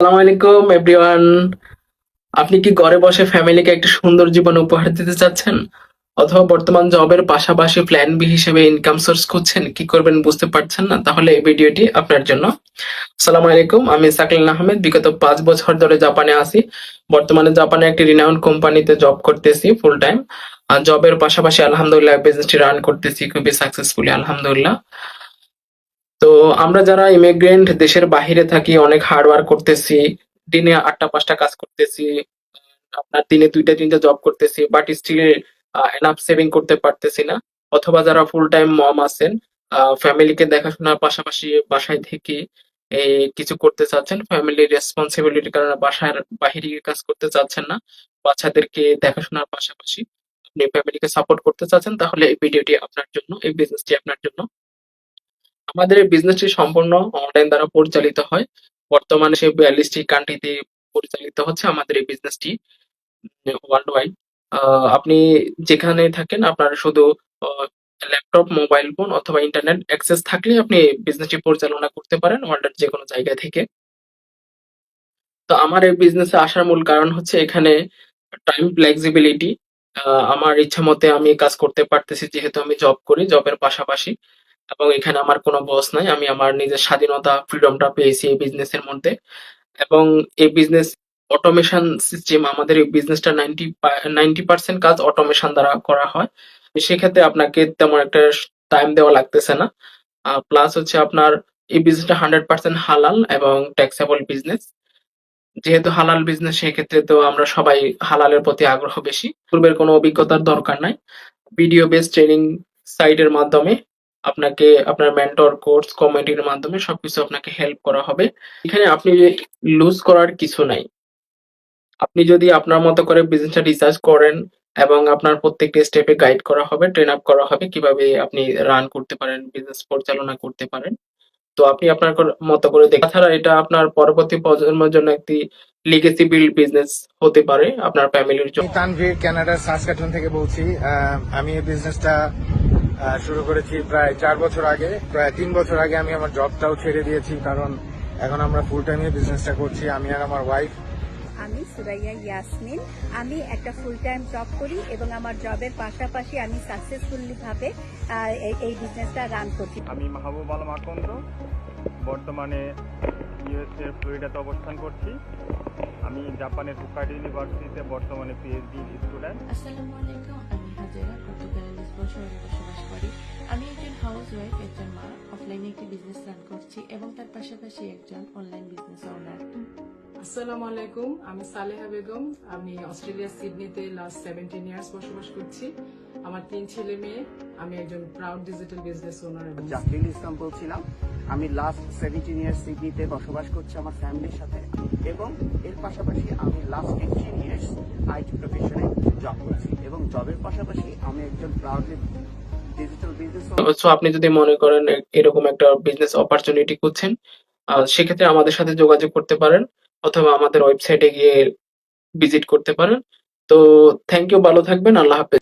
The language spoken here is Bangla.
আসসালামু আলাইকুম এভরিওয়ান আপনি কি ঘরে বসে ফ্যামিলিকে একটা সুন্দর জীবন উপহার দিতে চাচ্ছেন? অথবা বর্তমান জবের পাশাপাশি প্ল্যান বি হিসেবে ইনকাম সোর্স খুঁজছেন, কি করবেন বুঝতে পারছেন না? তাহলে এই ভিডিওটি আপনার জন্য। আসসালামু আলাইকুম, আমি সাকলিন আহমেদ। বিগত পাঁচ বছর ধরে জাপানে আছি। বর্তমানে জাপানে একটি রিনাউন্ড কোম্পানিতে জব করতেছি ফুল টাইম আর জবের পাশাপাশি আলহামদুলিল্লাহ বিজনেসটি রান করতেছি, খুবই সাকসেসফুলি আলহামদুলিল্লাহ। তো আমরা যারা ইমিগ্রেন্ট দেশের বাহিরে থাকি, অনেক হার্ড ওয়ার্ক করতেছি, দিনে আটটা, পাঁচটা কাজ করতেছি আপনার দিনে দুইটা, তিনটা জব করতেছি বাট স্টিল এনাফ সেভিং করতে পারতেছি না। অথবা যারা ফুল টাইম মম আছেন ফ্যামিলিকে দেখাশোনার পাশাপাশি বাসায় থেকে এই কিছু করতে চাচ্ছেন ফ্যামিলি রেসপন্সিবিলিটির কারণে বাসার বাহিরে কাজ করতে চাচ্ছেন না, বাচ্চাদেরকে দেখাশোনার পাশাপাশি আপনি ফ্যামিলিকে সাপোর্ট করতে চাচ্ছেন, তাহলে এই ভিডিওটি আপনার জন্য, এই বিজনেসটি আপনার জন্য আমাদের এই বিজনেসটি সম্পূর্ণ অনলাইন দ্বারা পরিচালিত হয়। বর্তমানে সে বিয়াল্লিশটি কান্ট্রিতে পরিচালিত হচ্ছে আমাদের এই বিজনেসটি ওয়ার্ল্ড ওয়াইড আপনি যেখানে থাকেন, আপনার শুধু ল্যাপটপ মোবাইল ফোন অথবা ইন্টারনেট অ্যাক্সেস থাকলে আপনি বিজনেসটি পরিচালনা করতে পারেন ওয়ার্ল্ডের যে কোনো জায়গা থেকে। তো আমার এই বিজনেসে আসার মূল কারণ হচ্ছে এখানে টাইম ফ্লেক্সিবিলিটি আমার ইচ্ছা মতে আমি কাজ করতে পারতেছি, যেহেতু আমি জব করি জবের পাশাপাশি। এবং এখানে আমার কোনো বস নাই, আমি আমার নিজের স্বাধীনতা ফ্রিডমটা পেয়েছি এই বিজনেসের মধ্যে। এবং এই বিজনেস অটোমেশন সিস্টেম আমাদের এই বিজনেসটা নাইনটি নাইনটি পার্সেন্ট কাজ অটোমেশন দ্বারা করা হয়। সেক্ষেত্রে আপনাকে তেমন একটা টাইম দেওয়া লাগতেছে না। প্লাস হচ্ছে আপনার এই বিজনেসটা হান্ড্রেড পার্সেন্ট হালাল এবং ট্যাক্সেবল বিজনেস যেহেতু হালাল বিজনেস সেক্ষেত্রে তো আমরা সবাই হালালের প্রতি আগ্রহ বেশি। পূর্বের কোনো অভিজ্ঞতার দরকার নাই। ভিডিও বেস ট্রেনিং সাইটের মাধ্যমে আপনাকে আপনার মেন্টর কোর্স কমিটির মাধ্যমে সবকিছু আপনাকে হেল্প করা হবে। এখানে আপনি লুজ করার কিছু নাই। আপনি যদি আপনার মতো করে বিজনেসটা রিসার্চ করেন এবং আপনার প্রত্যেকটা স্টেপে গাইড করা হবে ট্রেন আপ করা হবে, কীভাবে আপনি রান করতে পারেন বিজনেস পরিচালনা করতে পারেন। তো আপনি আপনার মতো করে দেখা ছাড়া এটা আপনার পরবর্তী প্রজন্মের জন্য একটি লিগেসি বিল্ড বিজনেস হতে পারে, আপনার ফ্যামিলির জন্য। তানভীর কানাডার সাসকাটন থেকে বলছি। আমি এই বিজনেসটা শুরু করেছি প্রায় চার বছর আগে। প্রায় তিন বছর আগে আমি আমার জবটাও ছেড়ে দিয়েছি কারণ এখন আমরা ফুল টাইমে বিজনেসটা করছি আমি আর আমার ওয়াইফ আমি সুরাইয়া ইয়াসমিন। আমি একটা ফুল টাইম জব করি এবং আমার জবের পাশাপাশি আমি সাকসেসফুলি ভাবে এই- এই বিজনেসটা রান করছি। আমি মাহবুব আলম আকন্দ। বর্তমানে ইউএসএ ফ্লোরিডাতে অবস্থান করছি। আমি জাপানের হুকাইডো ইউনিভার্সিটিতে বর্তমানে পিএইচডি স্টুডেন্ট আসসালামু আলাইকুম আমি হাজেরা পর্তুগালের বছর বসবাস করি, আমি একজন হাউস ওয়াইফ একজন মা অফলাইনে একটি বিজনেস রান করছি এবং তার পাশাপাশি একজন অনলাইন বিজনেস ওনার আসসালামু আলাইকুম, আমি সালেহা বেগম। আমি অস্ট্রেলিয়ার সিডনিতে লাস্ট সেভেন্টিন ইয়ার্স বসবাস করছি। আমার তিন ছেলে মেয়ে আমি একজন প্রাউড ডিজিটাল বিজনেস ওনার এবং জাকিরুল ইসলাম বলছিলাম আমি লাস্ট সেভেন্টিন ইয়ার্স সিডনিতে বসবাস করছি আমার ফ্যামিলির সাথে এবং এর পাশাপাশি আমি লাস্ট এইটিন ইয়ার্স আইটি প্রফেশনে জব করছি এবং জবের পাশাপাশি আমি একজন প্রাউডলি ডিজিটাল বিজনেস সো আপনি যদি মনে করেন এরকম একটা বিজনেস অপরচুনিটি খুঁজছেন সেক্ষেত্রে আমাদের সাথে যোগাযোগ করতে পারেন অথবা আমাদের ওয়েবসাইটে গিয়ে ভিজিট করতে পারেন। তো থ্যাংক ইউ ভালো থাকবেন আল্লাহ হাফেজ।